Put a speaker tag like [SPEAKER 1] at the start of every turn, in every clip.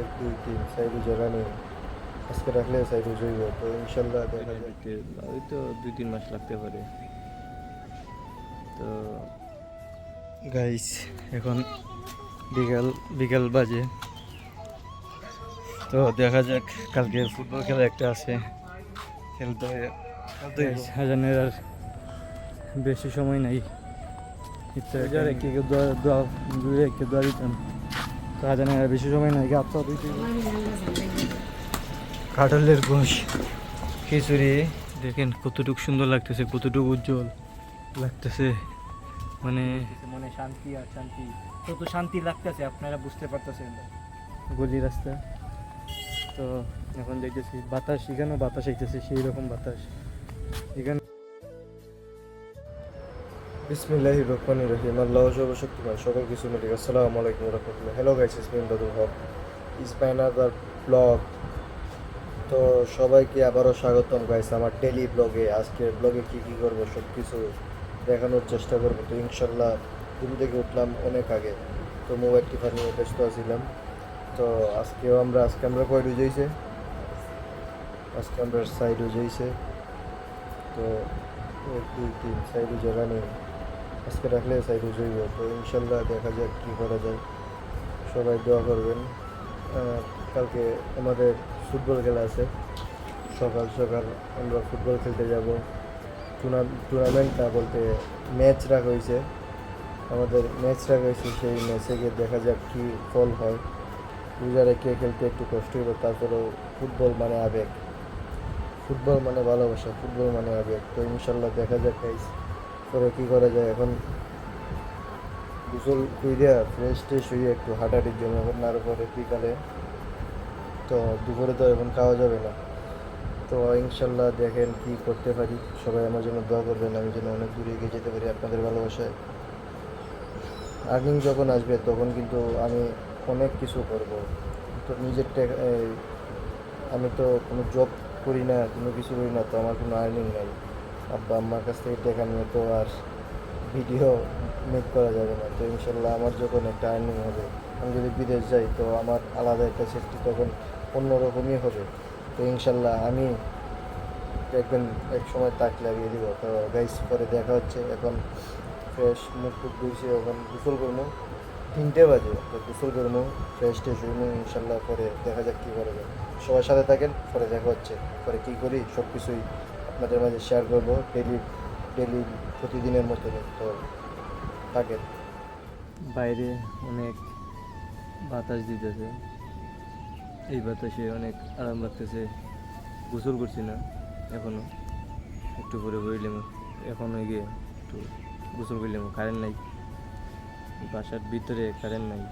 [SPEAKER 1] এক দুই তিন সাইডে জায়গা নেই। আজকে রাখলে সাইডে তো ইনশাল্লাহ দেখা
[SPEAKER 2] দিতে ওই তো দুই তিন মাস লাগতে পারে। তো গাইস এখন বিকাল বিকাল বাজে। তো দেখা যাক কালকে ফুটবল খেলা একটা আছে। খেলতে খেলতে হাজানের আর বেশি সময় নাই। দোয়া দোয়া দূরে দোয়া দিতাম। তো হাজানের বেশি সময় নাই গাছ কাটলের গোশ খিচুড়ি। দেখেন কতটুকু সুন্দর লাগতেছে কতটুকু উজ্জ্বল লাগতেছে। মানে
[SPEAKER 3] মনে শান্তি আর শান্তি। কত শান্তি লাগতেছে আপনারা বুঝতে পারতেছেন।
[SPEAKER 2] গলি রাস্তা। তো এখন দেখতেছি বাতাস এখানেও বাতাস আইতেছে সেই রকম বাতাস। এখানে
[SPEAKER 1] বিসমিল্লাহির রহমানির রহিম। আল্লাহ সর্বশক্তিমান সকল কিছু মিলে। আসসালামু আলাইকুম রহমতুল্লাহ। হ্যালো গাইস ইসমিন দাদুল হক ইস আদার ব্লগ তো সবাইকে আবারও স্বাগতম গাইস আমার ডেলি ব্লগে আজকের ব্লগে কী কী করব সব কিছু দেখানোর চেষ্টা করব। তো ইনশাল্লাহ ঘুম থেকে উঠলাম অনেক আগে। তো মোবাইল টিফা নিয়ে ব্যস্ত আছিলাম। তো আজকেও আমরা আজকে আমরা কয় রুজাইছে আজকে আমরা সাইড রুজাইছে তো এক, দুই, তিন সাইড জায়গা নেই। আজকে রাখলে সাইড জইব তো ইনশাল্লাহ দেখা যাক কী করা যায়। সবাই দোয়া করবেন। কালকে আমাদের ফুটবল খেলা আছে। সকাল সকাল আমরা ফুটবল খেলতে যাব। টুর্নামেন্ট না বলতে ম্যাচ রাখা হয়েছে। আমাদের ম্যাচ রাখা হয়েছে, সেই ম্যাচে গিয়ে দেখা যাক কী ফল হয়। রোজারে কে খেলতে একটু কষ্ট হইব তারপরেও ফুটবল মানে আবেগ। ফুটবল মানে ভালোবাসা, ফুটবল মানে আবেগ। তো ইনশাল্লাহ দেখা যাক গাইস পরে কী করা যায়? এখন গোসল কইরা ফ্রেশ ট্রেশ হয়ে একটু হাঁটাহাঁটির জন্য এখন আর পরে বিকালে। তো দুপুরে তো এখন খাওয়া যাবে না। তো ইনশাল্লাহ দেখেন কি করতে পারি। সবাই আমার জন্য দোয়া করবেন, আমি যেন অনেক দূরে এগিয়ে যেতে পারি আপনাদের ভালোবাসায়। আর্নিং যখন আসবে তখন কিন্তু আমি অনেক কিছু করব। তো নিজের আমি তো কোনো জব করি না, কোনো কিছু করি না, তো আমার কোনো আর্নিং নাই। আব্বা আম্মার কাছ থেকে টাকা নিয়ে তো আর ভিডিও মেক করা যাবে না। তো ইনশাল্লাহ আমার যখন একটা আর্নিং হবে, আমি যদি বিদেশ যাই, তো আমার আলাদা একটা সেফটি তখন অন্যরকমই হবে। তো ইনশাল্লাহ আমি দেখবেন এক সময় তাক লাগিয়ে দিব। তো গাইস পরে দেখা হচ্ছে। এখন ফ্রেশ মুখ টুক ধুইছে, এখন গোসল করব। তিনটে বাজে, তো গোসল করব ফ্রেশ ট্রেশ হইবো ইনশাল্লাহ পরে দেখা যাক কী করা যায়। সবার সাথে থাকেন, পরে দেখা হচ্ছে। পরে কী করি সব কিছুই আপনাদের মাঝে শেয়ার করব ডেলি ডেলি প্রতিদিনের মতনই তো থাকেন
[SPEAKER 2] বাইরে অনেক বাতাস দিতেছে, এই বাতাসে অনেক আরাম লাগতেছে, গোসল করছি না এখনও একটু পরে বইলাম, এখন গিয়ে একটু গোসল করলাম কারেন্ট নাই, বাসার ভিতরে কারেন্ট নাই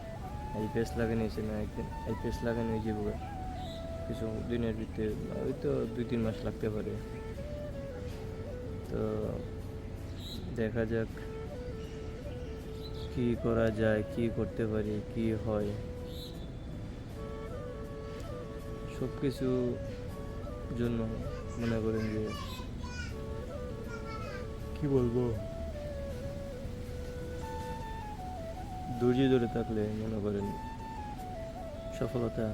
[SPEAKER 2] এই পেস লাগানো হয়েছে না একদিন এই পেস লাগানো হয়েছে কিছু দিনের ভিতরে, ওই তো দুই তিন মাস লাগতে পারে। তো দেখা যাক কি করা যায় কি করতে পারি কি হয়। সব কিছু জন্য মনে করেন যে কি বলব? ধৈর্য ধরে থাকলে মনে করেন সফলতা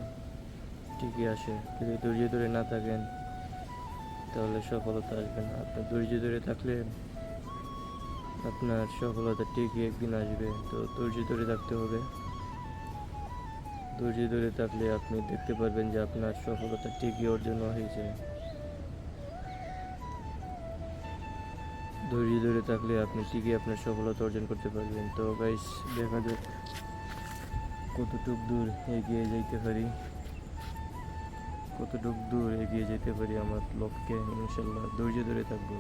[SPEAKER 2] ঠিকই আসে। যদি ধৈর্য ধরে না থাকেন তাহলে সফলতা আসবে না। আপনার ধৈর্য ধরে থাকলে আপনার সফলতা ঠিকই একদিন আসবে। তো ধৈর্য ধরে থাকতে হবে। ধৈর্য ধরে থাকলে আপনি দেখতে পারবেন যে আপনার সফলতা ঠিকই অর্জন হয়েছে। ধৈর্য ধরে থাকলে আপনি ঠিকই আপনার সফলতা অর্জন করতে পারবেন। তো গাইস দেখা যাক কতটুক দূর এগিয়ে যাইতে পারি। কতটুক দূর এগিয়ে যেতে পারি আমার লক্ষ্যে ইনশাল্লাহ ধৈর্য ধরে থাকব।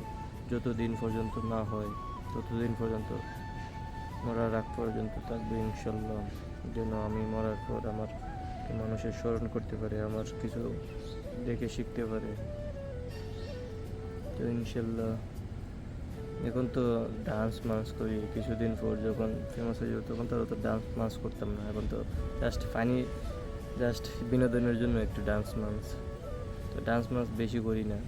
[SPEAKER 2] যতদিন পর্যন্ত না হয়, ততদিন পর্যন্ত, মরার আগ পর্যন্ত থাকবে ইনশাল্লাহ যেন আমি মরার পর আমার মানুষের স্মরণ করতে পারে, আমার কিছু দেখে শিখতে পারে। তো ইনশাল্লাহ এখন তো ডান্স মান্স করি। কিছুদিন পর যখন ফেমাস হয়ে যাবে, তখন তো অত ডান্স মান্স করতাম না। এখন তো জাস্ট ফানি জাস্ট বিনোদনের জন্য একটু ডান্স মান্স তো ডান্স মান্স বেশি করি না।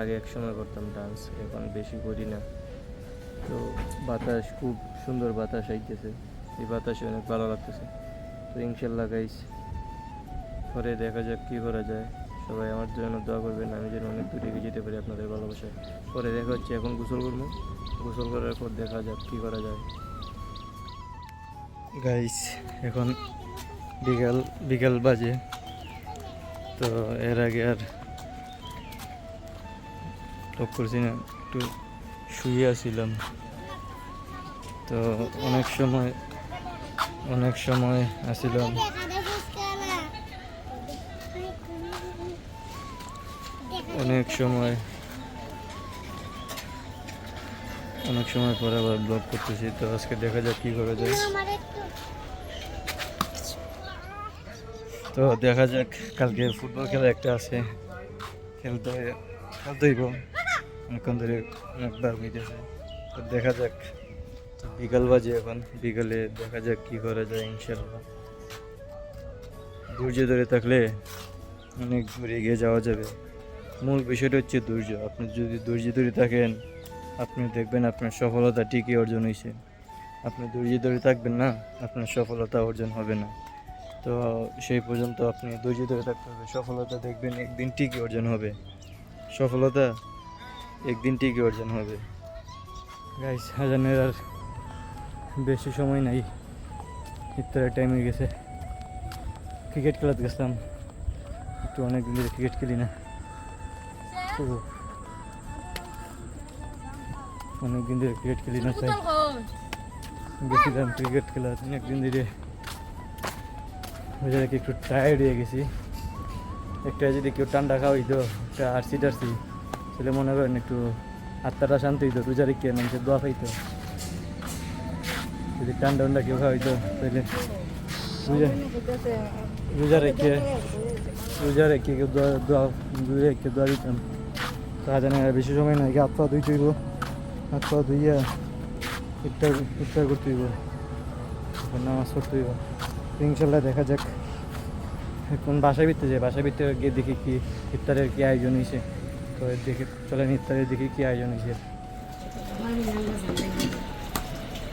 [SPEAKER 2] আগে এক সময় করতাম ডান্স এখন বেশি করি না। তো বাতাস, খুব সুন্দর বাতাস আইতেছে। এই বাতাসে অনেক ভালো লাগতেছে। তো ইনশাল্লাহ গাইস পরে দেখা যাক কী করা যায়। সবাই আমার জন্য দোয়া করবেন, আমি যেন অনেক দূরে এগিয়ে যেতে পারি আপনাদের ভালোবাসায়। পরে দেখা হচ্ছে, এখন গোসল করব। গোসল করার পর দেখা যাক কী করা যায়। গাইস এখন বিকাল বিকাল বাজে। তো এর আগে আর টক করছি না, একটু শুয়ে আসছিলাম তো অনেক সময় অনেক সময় আসছিলাম অনেক সময় অনেক সময় পরে আবার ব্লগ করতেছি। তো আজকে দেখা যাক কী করা যায়। তো দেখা যাক, কালকে ফুটবল খেলা একটা আছে। খেলতে খেলতে হইব। অনেকক্ষণ ধরে অনেকবার হইতেছে। তো দেখা যাক। তো বিকাল বাজে এখন। বিকালে দেখা যাক কি করা যায় ইনশাল্লাহ ধৈর্য ধরে থাকলে অনেক দূর এগিয়ে যাওয়া যাবে। মূল বিষয়টা হচ্ছে ধৈর্য। আপনি যদি ধৈর্য ধরে থাকেন, আপনি দেখবেন আপনার সফলতা ঠিকই অর্জন হয়েছে আপনি ধৈর্য ধরে থাকবেন না, আপনার সফলতা অর্জন হবে না। তো সেই পর্যন্ত আপনি ধৈর্য ধরে থাকতে হবে। সফলতা দেখবেন একদিন ঠিকই অর্জন হবে। সফলতা একদিন ঠিকই অর্জন হবে। গাইস হাজানের আর বেশি সময় নাই। ইফতারের টাইম হয়ে গেছে। ক্রিকেট খেলাতে গেছিলাম। একটু অনেক দিন ধরে ক্রিকেট খেলি না। ও অনেক দিন ধরে ক্রিকেট খেলি না তাই গেছিলাম ক্রিকেট খেলা অনেক দিন ধরে ওই জায়গায় একটু টায়ার্ড হয়ে গেছি। একটা যদি কেউ ঠান্ডা খাওয়াইতো একটা আরসি টারসি, তাহলে মনে করেন একটু আত্মাটা শান্ত হইতো রোজা রেখে মানুষের দোয়া খাইতো যদি ঠান্ডা ঠান্ডা কেউ খাওয়াইতো তাহলে রোজা রোজা রেখে রোজা রেখে কেউ দোয়া দোয়া রোজা রেখে দোয়া দিতাম তা জানে বেশি সময় নাই হাত পা ধুইতে হইব, হাত পা ধুইয়া ইফতার ইফতার করতে হইব, নামাজ পড়তে হইব। ইনশাল্লাহ দেখা যাক এখন বাসায় ভিতরে যাই বাসায় ভিতরে গিয়ে দেখি কি ইফতারের কি আয়োজন হয়েছে তো দেখে চলেন ইফতারের দেখি কি আয়োজন হয়েছে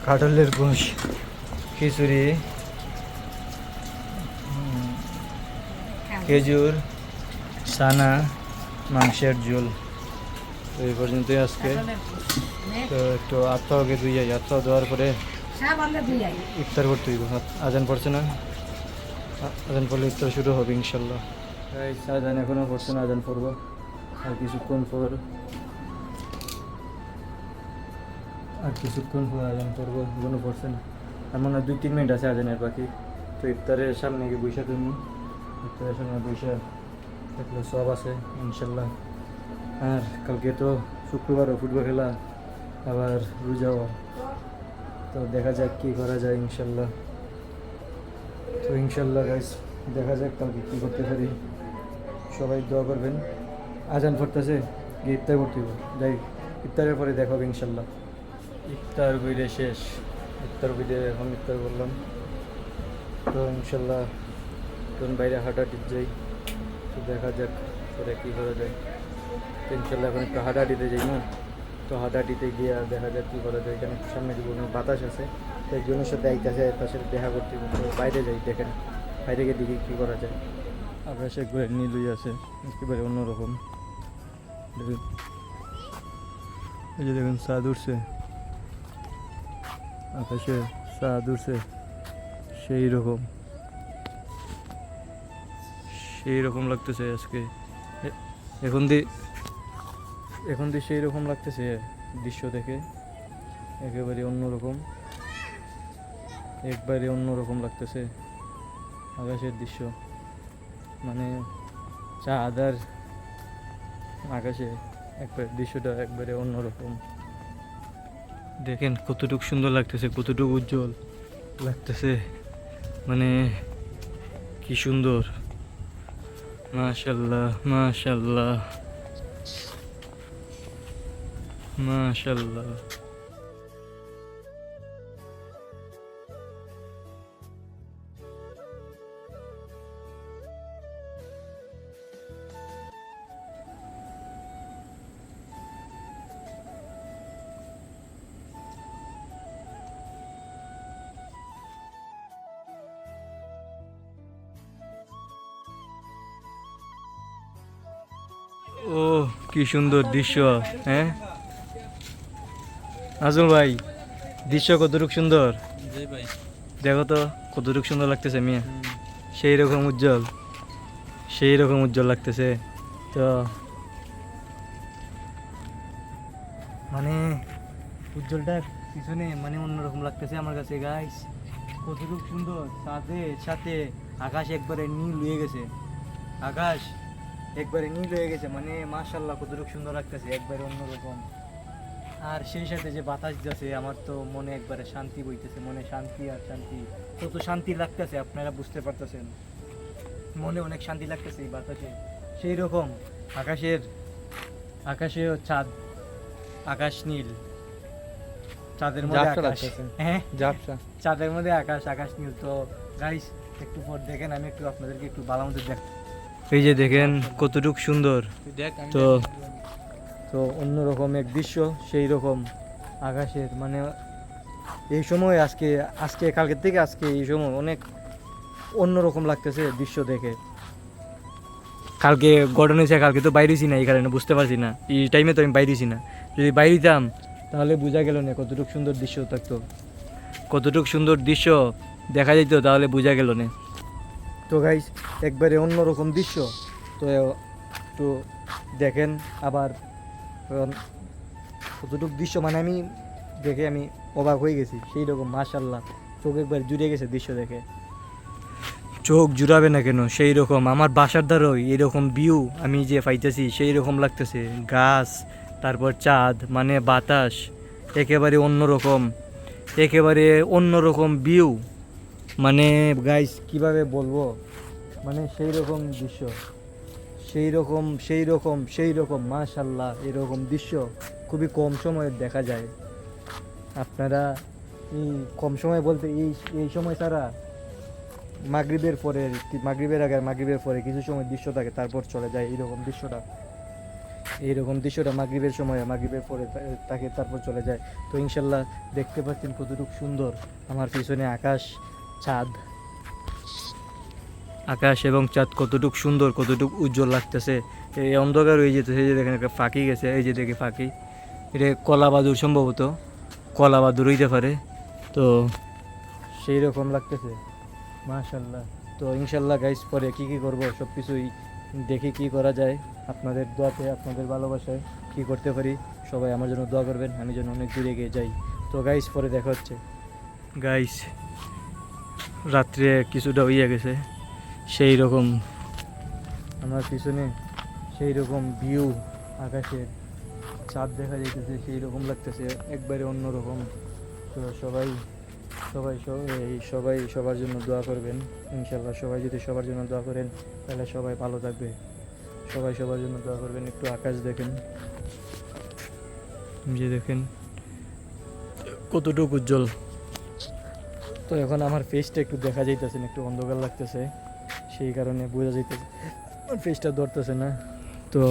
[SPEAKER 2] কাটলের গোশ খিচুড়ি খেজুর সানা মাংসের ঝোল। তো এই পর্যন্তই আজকে। তো একটু আত্মাকে দুই যাই আত্মা দেওয়ার পরে ইফতার করতে হইব আজান পড়ছে না? আজান পড়লে ইফতার শুরু হবে ইনশাল্লাহ। আজান এখনও পড়ছে না আজান পড়ব। আর কিছুক্ষণ পর আর কিছুক্ষণ পর আজান পড়ব এখনও পড়ছে না। আর মনে হয় দুই তিন মিনিট আছে আজানের বাকি। তো ইফতারের সামনে গিয়ে বৈশা তুমি ইফতারের সামনে বৈশা দেখলে সব আছে ইনশাল্লাহ। আর কালকে তো শুক্রবারও ফুটবল খেলা আবার রোজাও। তো দেখা যাক কী করা যায়, ইনশাল্লাহ। তো ইনশাল্লাহ গাইস দেখা যাক কালকে কী করতে পারি। সবাই দোয়া করবেন। আজান পড়তেছে গিয়ে ইফতার করতে হবে। যাই, ইফতারের পরে দেখাবো ইনশাল্লাহ। ইফতার বইলে শেষ। ইফতার বইলে এখন ইফতার করলাম। তো ইনশাল্লাহ তখন বাইরে হাঁটাহাঁটি যাই। তো দেখা যাক, পরে কী করা যায়। তো ইনশাল্লাহ এখন একটু হাঁটাহাঁটিতে যাই না? তো হাঁটাহাঁটিতে গিয়ে দেখা যায় কী করা যায়। এখানে সামনে দিব বাতাস আছে, তো একজনের সাথে আইতাছে তার সাথে দেখা করতে বাইরে যাই, দেখেন বাইরে গিয়ে দেখি কী করা যায়। আকাশে একবারে নীলই আছে, একেবারে অন্যরকম। দেখুন এই যে দেখুন চাঁদ উঠছে। আকাশে চাঁদ উঠছে, সেই রকম। সেই রকম লাগতেছে আজকে। এখন দি এখন দিয়ে সেই রকম লাগতেছে, দৃশ্য দেখে। একেবারে অন্যরকম। একবারে অন্যরকম লাগতেছে আকাশের দৃশ্য। মানে চাঁদ আর আকাশে একবার, দৃশ্যটা একবারে অন্যরকম। দেখেন কতটুকু সুন্দর লাগতেছে, কতটুকু উজ্জ্বল লাগতেছে। মানে কি সুন্দর। মাশাল্লাহ মাশাল্লাহ। মাশাল্লাহ ও কি সুন্দর দৃশ্য হ্যাঁ? নাজুল ভাই দৃশ্য কতটুক সুন্দর? দেখো তো কতটুক সুন্দর লাগতেছে মিয়া। সেই রকম উজ্জ্বল সেই রকম উজ্জ্বল লাগতেছে। তো মানে উজ্জ্বলটা পিছনে মানে অন্যরকম লাগতেছে আমার কাছে গাইস কতটুক সুন্দর চাঁদের সাথে আকাশ একবারে নীল হয়ে গেছে। আকাশ একবারে নীল হয়ে গেছে মানে মাশাল্লাহ কতটুক সুন্দর লাগতেছে একবারে অন্যরকম। আর সেই সাথে যে বাতাস যাচ্ছে আমার তো মনে একবারে শান্তি বইতেছে মনে শান্তি আর শান্তি। কত শান্তি লাগতেছে আপনারা বুঝতে পারতেছেন। মনে অনেক শান্তি লাগতেছে এই বাতাসে। সেই রকম আকাশের আকাশেও চাঁদ আকাশ নীল। চাঁদের মধ্যে আকাশ। হ্যাঁ? চাঁদের মধ্যে আকাশ আকাশ নীল। তো গাইস একটু পর দেখেন আমি একটু আপনাদেরকে একটু ভালো মতো দেখ এই যে দেখেন কতটুক সুন্দর।
[SPEAKER 3] দেখ
[SPEAKER 2] তো তো অন্যরকম এক দৃশ্য, সেই রকম আকাশের মানে এই সময় আজকে আজকে, কালকের থেকে আজকে এই সময় অনেক অন্যরকম লাগতেছে দৃশ্য দেখে। কালকে গঠন হয়েছে, কালকে তো বাইরেছি না এই কারণে বুঝতে পারছি না। এই টাইমে তো আমি বাইরেছি না। যদি বাইরেতাম, তাহলে বোঝা গেল না কতটুকু সুন্দর দৃশ্য থাকতো। কতটুকু সুন্দর দৃশ্য দেখা যেত, তাহলে বোঝা গেল না। তো গাইস একবারে অন্যরকম দৃশ্য। তো একটু দেখেন আবার কারণ কতটুকু দৃশ্য মানে আমি দেখে আমি অবাক হয়ে গেছি সেই রকম মাশাল্লাহ চোখ একবার জুড়ে গেছে দৃশ্য দেখে। চোখ জুড়াবে না কেন? সেই রকম আমার বাসার দ্বারও এরকম ভিউ আমি যে পাইতেছি সেই রকম লাগতেছে। গাছ, তারপর চাঁদ মানে বাতাস, একেবারে অন্যরকম একেবারে অন্যরকম ভিউ মানে গাইস কীভাবে বলব? মানে সেই রকম দৃশ্য। সেই রকম সেই রকম সেই রকম, মাশাল্লাহ, এরকম দৃশ্য খুবই কম সময়ে দেখা যায়। আপনারা এই কম সময় বলতে এই এই সময় ছাড়া মাগরিবের পরে, মাগরিবের আগে মাগরিবের পরে কিছু সময় দৃশ্য থাকে, তারপর চলে যায় এইরকম দৃশ্যটা। এইরকম দৃশ্যটা মাগরিবের সময়, মাগরিবের পরে তাকে তারপর চলে যায়। তো ইনশাল্লাহ দেখতে পাচ্ছেন কতটুকু সুন্দর। আমার পিছনে আকাশ চাঁদ আকাশ এবং চাঁদ কতটুক সুন্দর, কতটুক উজ্জ্বল লাগতেছে, এই অন্ধকার হয়ে যেতেছে, এই যে দেখেন একটা ফাঁকি গেছে, এই যে দেখে ফাঁকি। এটা কলা বাদুর সম্ভবত, কলা বাদুর হইতে পারে। তো সেই রকম লাগতেছে মাশাল্লাহ তো ইনশাল্লাহ গাইস পরে কী কী করব সব কিছুই দেখি কি করা যায়। আপনাদের দোয়াতে, আপনাদের ভালোবাসায় কি করতে পারি, সবাই আমার জন্য দোয়া করবেন, আমি যেন অনেক দূরে এগিয়ে যাই। তো গাইস পরে দেখা হচ্ছে। গাইস রাত্রে কিছুটা হইয়া গেছে। সেই রকম। আমার পিছনে সেই রকম ভিউ আকাশের চাঁদ দেখা যাইতেছে, সেই রকম লাগতেছে, একবারে অন্যরকম। তো সবাই সবাই এই সবাই সবার জন্য দোয়া করবেন। ইনশাল্লাহ সবাই যদি সবার জন্য দোয়া করেন, তাহলে সবাই ভালো থাকবে। সবাই সবার জন্য দোয়া করবেন, একটু আকাশ দেখেন। যে দেখেন, কতটুকু উজ্জ্বল। তো এখন আমার ফেসটা একটু দেখা যাইতেছে একটু অন্ধকার লাগতেছে। সেই কারণে বোঝা যাইতেছে। ফেসটা ধরতেছে না। তো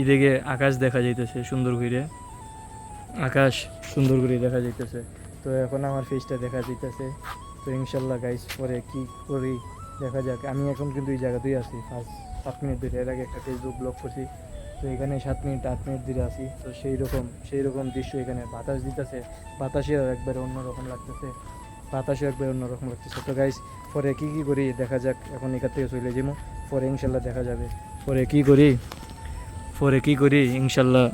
[SPEAKER 2] এদিকে আকাশ দেখা যাইতেছে সুন্দর করে আকাশ সুন্দর করে দেখা যাইতেছে। তো এখন আমার ফেসটা দেখা যাইতেছে। তো ইনশাল্লাহ গাইস পরে কি করি দেখা যাক। আমি এখন কিন্তু এই জায়গাতেই আছি। ফার্স্ট সাত মিনিট ধরে, এর আগে একটা ফেসবুক ব্লগ করছি। তো এখানে সাত মিনিট, আট মিনিট ধরে আছি। তো সেই রকম সেই রকম দৃশ্য এখানে বাতাস দিতেছে। বাতাসেও একবারে অন্যরকম লাগতেছে। বাতাসও একবার অন্যরকম লাগতেছে। তো গাইস পরে কী কী করি দেখা যাক, এখন এখান থেকে চলে যাব পরে ইনশাল্লাহ দেখা যাবে। পরে কী করি? পরে কী করি? ইনশাল্লাহ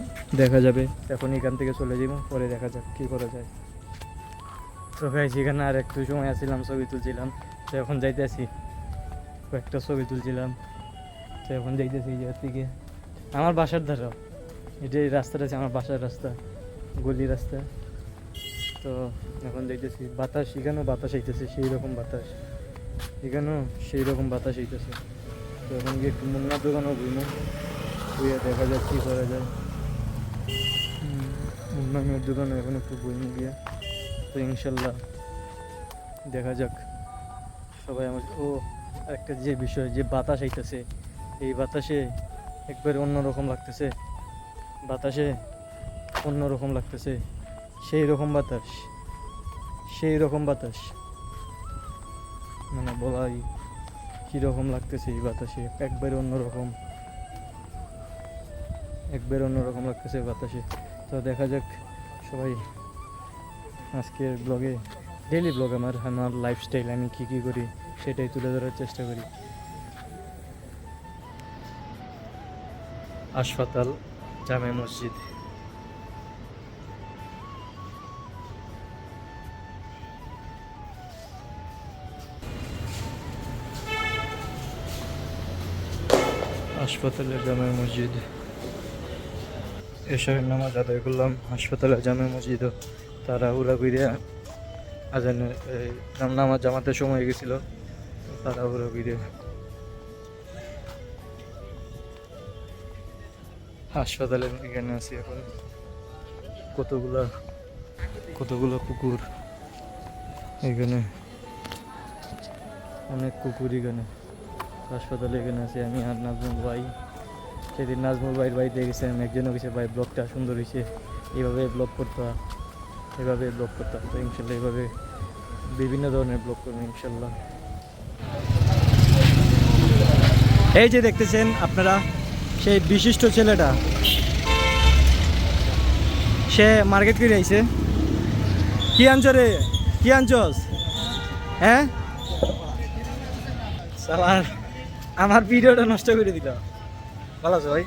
[SPEAKER 2] দেখা যাবে। এখন এখান থেকে চলে যাব পরে দেখা যাক কী করা যায়। তো গাইস এখানে আর একটু সময় আসছিলাম ছবি তুলছিলাম। তো এখন যাইতেছি। কয়েকটা ছবি তুলছিলাম। তো এখন যাইতেছি এই জায়গার থেকে। আমার বাসার ধারা। এটা এই রাস্তাটা আছে, আমার বাসার রাস্তা, গলি রাস্তা। তো এখন দেখতেছি বাতাস এখানেও বাতাস আইতেছে সেই রকম বাতাস। এখানেও সেই রকম বাতাস আইতেছে। তো এখন গিয়ে একটু মুন্নার দোকানেও বুঝব বুঝে দেখা যাক কী করা যায়। হুম, মুন্না মেয়ের দোকানে এখন একটু বইনি গিয়ে। তো ইনশাল্লাহ দেখা যাক। সবাই আমার ও একটা যে বিষয় যে বাতাস আইতেছে এই বাতাসে একবারে অন্যরকম লাগতেছে। বাতাসে অন্যরকম লাগতেছে। সেই রকম বাতাস, সেই রকম বাতাস। মানে বলাই কীরকম লাগতেছে এই বাতাসে? একবারে অন্যরকম। একবার অন্যরকম লাগতেছে বাতাসে। তো দেখা যাক সবাই আজকের ব্লগে ডেলি ব্লগ আমার আমার লাইফস্টাইল আমি কী কী করি সেটাই তুলে ধরার চেষ্টা করি। হাসপাতাল জামে মসজিদ। হাসপাতালের জামে মসজিদ। এসবের নামাজ আদায় করলাম হাসপাতালে জামে মসজিদও তারা উড়া ঘুরিয়া আজানের নামাজ জামাতে সময় গেছিল তারা উড়া ঘুরিয়া হাসপাতালের এখানে আছি এখন। কতগুলা, কতগুলো কুকুর এখানে? অনেক কুকুর এখানে। হাসপাতালে এখানে আছি আমি আর নাজমুল ভাই। সেদিন নাজমুল ভাইয়ের বাড়িতে গেছিলাম, একজনও গেছে, ভাই, ব্লগটা সুন্দর হয়েছে। এইভাবে ব্লগ করতে এভাবে ব্লগ করতাম তো ইনশাল্লাহ এইভাবে বিভিন্ন ধরনের ব্লগ করব, ইনশাল্লাহ। এই যে দেখতেছেন আপনারা, সেই বিশিষ্ট ছেলেটা, সে মার্কেট করে আইছে। কি আনছো রে? কি আনছস? হ্যাঁ? আমার ভিডিওটা নষ্ট করে দিল। ভালো আছো ভাই?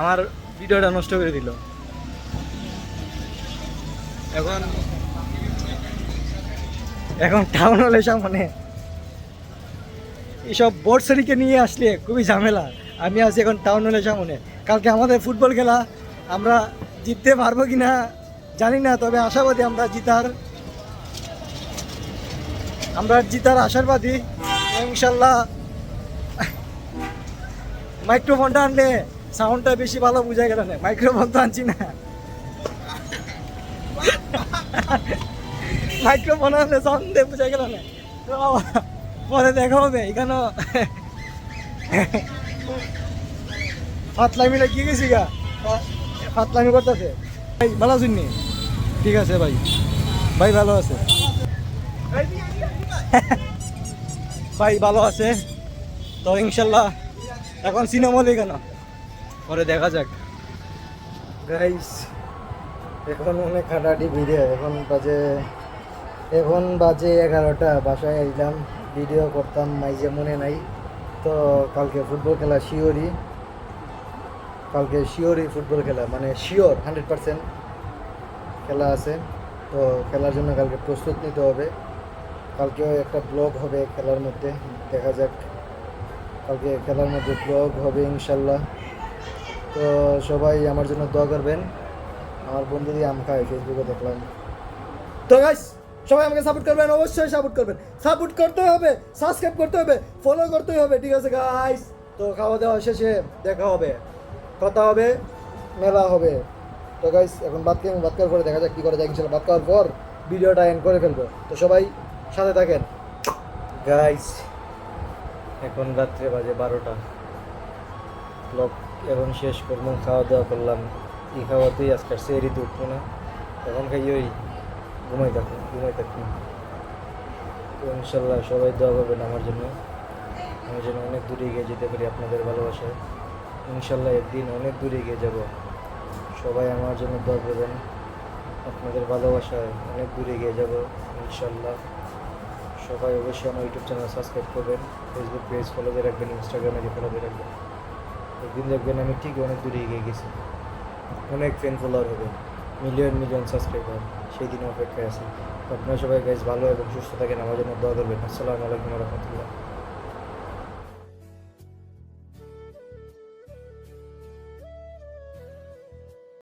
[SPEAKER 2] আমার ভিডিওটা নষ্ট করে দিল। এখন এখন টাউন হলে সামনে। এইসব বোর্ডসারিকে নিয়ে আসলে খুবই ঝামেলা। আমি আছি এখন টাউন হলে সামনে। কালকে আমাদের ফুটবল খেলা। আমরা জিততে পারব কি না জানি না, তবে আশাবাদী আমরা জিতার আমরা জিতার আশাবাদী ইনশাল্লাহ। মাইক্রোফোনটা আনলে সাউন্ডটা বেশি ভালো বোঝা গেল না। মাইক্রোফোন তো আনছি না। মাইক্রোফোন আনলে সাউন্ড বোঝা গেল না। পরে দেখা হবে এখানে ফাতলামি কি গেছি গা? ফাতলামি করতেছে। ভাই, ভালো আছেন নি? ঠিক আছে ভাই। ভাই, ভালো আছে। ভাই ভালো আছে। তো ইনশাল্লাহ এখন সিনেমা কেন পরে দেখা যাক।
[SPEAKER 1] গাইস এখন অনেক হাঁটাহাঁটি ভিড়ে এখন বাজে এখন বাজে এগারোটা, বাসায় এলাম ভিডিও করতাম, মাইজে মনে নাই। তো কালকে ফুটবল খেলা শিওরই কালকে শিওরই ফুটবল খেলা মানে শিওর হান্ড্রেড পার্সেন্ট খেলা আছে। তো খেলার জন্য কালকে প্রস্তুত নিতে হবে। কালকেও একটা ব্লগ হবে খেলার মধ্যে, দেখা যাক। কালকে খেলার মধ্যে ব্লগ হবে ইনশাল্লাহ। তো সবাই আমার জন্য দোয়া করবেন। আমার বন্ধু দিয়ে আম খায় ফেসবুকে দেখলাম। তো গাইস সবাই আমাকে সাপোর্ট করবেন, অবশ্যই সাপোর্ট করবেন। সাপোর্ট করতে হবে সাবস্ক্রাইব করতে হবে ফলো করতে হবে, ঠিক আছে গাইস তো খাওয়া দাওয়া শেষে দেখা হবে, কথা হবে, মেলা হবে। তো গাইস এখন ভাত খেয়ে ভাত খাওয়ার পরে দেখা যাক কী করা যায়। ইনশাল্লাহ ভাত খাওয়ার পর ভিডিওটা এন্ড করে ফেলব। তো সবাই সাথে থাকেন। গাইস
[SPEAKER 2] এখন রাত্রে বাজে বারোটা। ব্লগ এখন শেষ করলাম খাওয়া দাওয়া করলাম। এই খাওয়াতেই আজকাল সেরি উঠবো না। এখন খাই ওই ঘুমাই থাকুন ঘুমাই থাকুন তো ইনশাল্লাহ সবাই দোয়া করবেন আমার জন্য। আমি যেন অনেক দূরে এগিয়ে যেতে পারি আপনাদের ভালোবাসায়। ইনশাল্লাহ একদিন অনেক দূরে এগিয়ে যাব। সবাই আমার জন্য দোয়া করবেন। আপনাদের ভালোবাসায় অনেক দূরে এগিয়ে যাব, ইনশাল্লাহ। সবাই অবশ্যই আমার ইউটিউব চ্যানেল সাবস্ক্রাইব করবেন ফেসবুক পেজ ফলো দিয়ে রাখবেন ইনস্টাগ্রামে যে ফলো দিয়ে রাখবেন। একদিন দেখবেন আমি ঠিক অনেক দূরে এগিয়ে গেছি। অনেক ফ্যান ফলোয়ার হবে মিলিয়ন মিলিয়ন সাবস্ক্রাইবার সেই দিন অপেক্ষায় আছি। আপনারা সবাই গাইজ ভালো এবং সুস্থ থাকেন, আমার জন্য দোয়া করবেন। আসসালামু আলাইকুম রহমতুল্লাহ।